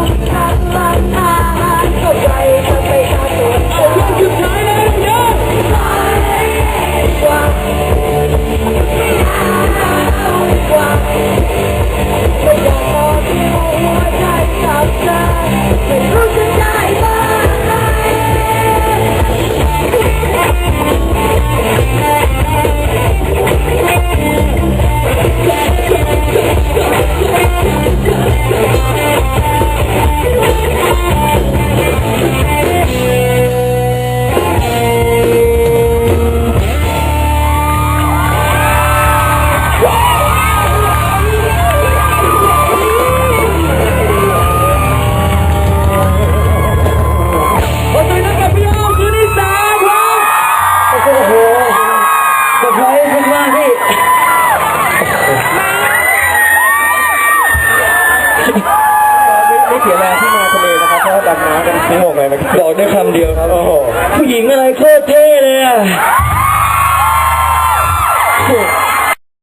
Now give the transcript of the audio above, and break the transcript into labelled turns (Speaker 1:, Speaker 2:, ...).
Speaker 1: Thank you. ดำน้ำกันทั้งหมดเลยนะครั
Speaker 2: บอกได้คำเดียวครับ
Speaker 1: โอ้โห
Speaker 2: ผู้หญิงอะไรโคตรเท่เลยอะ